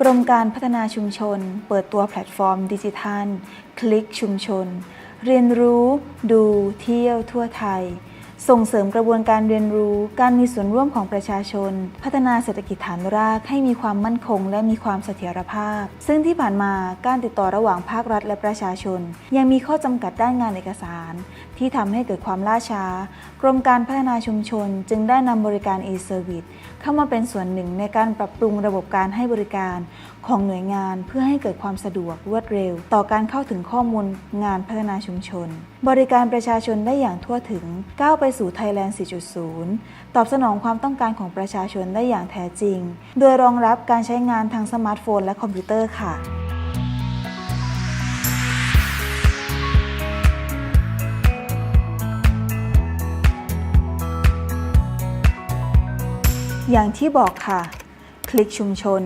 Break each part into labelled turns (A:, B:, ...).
A: กรมการพัฒนาชุมชน เปิดตัวแพลตฟอร์มดิจิทัล คลิกชุมชน เรียนรู้ ดู เที่ยวทั่วไทย ส่งเสริมกระบวนการเรียนรู้ การมีส่วนร่วมของประชาชน พัฒนาเศรษฐกิจฐานรากให้มีความมั่นคง และมีความเสถียรภาพ ซึ่งที่ผ่านมาการติดต่อระหว่างภาครัฐและประชาชน ยังมีข้อจำกัดด้านงานเอกสาร ที่ทำให้เกิดความล่าช้า กรมการพัฒนาชุมชน จึงได้นำบริการ e-service เข้ามาเป็นส่วนหนึ่งในการปรับปรุงระบบการให้บริการของหน่วยงานเพื่อให้เกิดความสะดวกรวดเร็ว ต่อการเข้าถึงข้อมูลงานพัฒนาชุมชน บริการประชาชนได้อย่างทั่วถึงก้าวไปสู่ไทยแลนด์4.0 ตอบสนองความต้องการของประชาชนได้อย่างแท้จริง โดยรองรับการใช้งานทางสมาร์ทโฟนและคอมพิวเตอร์ค่ะอย่างที่บอกค่ะ คลิกชุมชน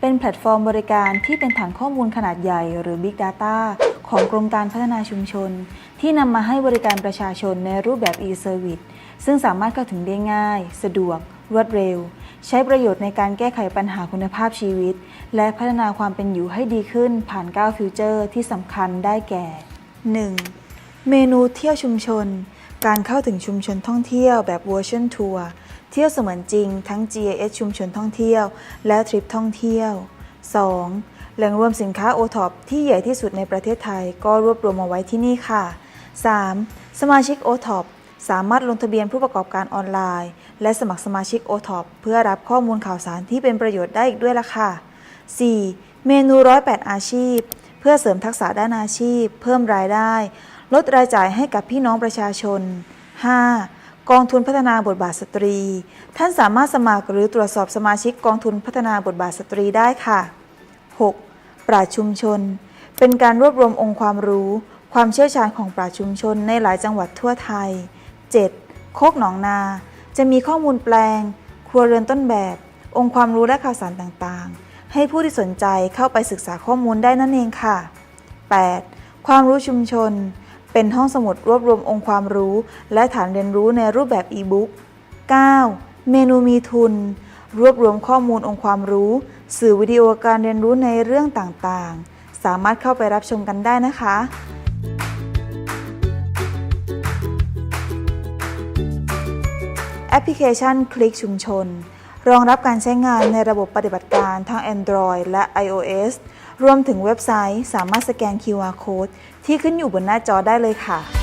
A: เป็นแพลตฟอร์มบริการที่เป็นฐานข้อมูลขนาดใหญ่หรือ Big Data ของกรมการพัฒนาชุมชน ที่นำมาให้บริการประชาชนในรูปแบบ e-service ซึ่งสามารถเข้าถึงได้ง่าย สะดวก รวดเร็ว ใช้ประโยชน์ในการแก้ไขปัญหาคุณภาพชีวิต และพัฒนาความเป็นอยู่ให้ดีขึ้นผ่าน 9 ฟิวเจอร์ที่สำคัญได้แก่ 1. เมนูเที่ยวชุมชน การเข้าถึงชุมชนท่องเที่ยวแบบ Version Tour เที่ยวเสมือนจริงทั้ง GIS ชุมชนท่องเที่ยว และทริปท่องเที่ยว 2. แหล่งรวมสินค้า o t o p ที่ใหญ่ที่สุดในประเทศไทยก็รวบรวมมาไว้ที่นี่ค่ะ 3. สมาชิก o t o p สามารถลงทะเบียนผู้ประกอบการออนไลน์ และสมัครสมาชิก o t o p เพื่อรับข้อมูลข่าวสารที่เป็นประโยชน์ได้อีกด้วยล่ะค่ะ 4. เมนู 108 อาชีพ เพื่อเสริมทักษะด้านอาชีพ เพิ่มรายได้ ลดรายจ่ายให้กับพี่น้องประชาชน 5. กองทุนพัฒนาบทบาทสตรี ท่านสามารถสมัครหรือตรวจสอบสมาชิกกองทุนพัฒนาบทบาทสตรีได้ค่ะ 6. ปราชชุมชน เป็นการรวบรวมองค์ความรู้ ความเชี่ยวชาญของปราชชุมชนในหลายจังหวัดทั่วไทย 7. โคกหนองนา จะมีข้อมูลแปลง ครัวเรือนต้นแบบ องค์ความรู้และข่าวสารต่างๆ ให้ผู้ที่สนใจเข้าไปศึกษาข้อมูลได้นั่นเองค่ะ 8. ความรู้ชุมชน เป็นห้องสมุดรวบรวมองค์ความรู้ และฐานเรียนรู้ในรูปแบบอีบุ๊ก 9. เมนูมีทุน รวบรวมข้อมูลองค์ความรู้ สื่อวิดีโอการเรียนรู้ในเรื่องต่างๆ สามารถเข้าไปรับชมกันได้นะคะแอปพลิเคชันคลิกชุมชน รองรับการใช้งานในระบบปฏิบัติการทั้ง Android และ iOS รวมถึงเว็บไซต์สามารถสแกน QR Code ที่ขึ้นอยู่บนหน้าจอได้เลยค่ะ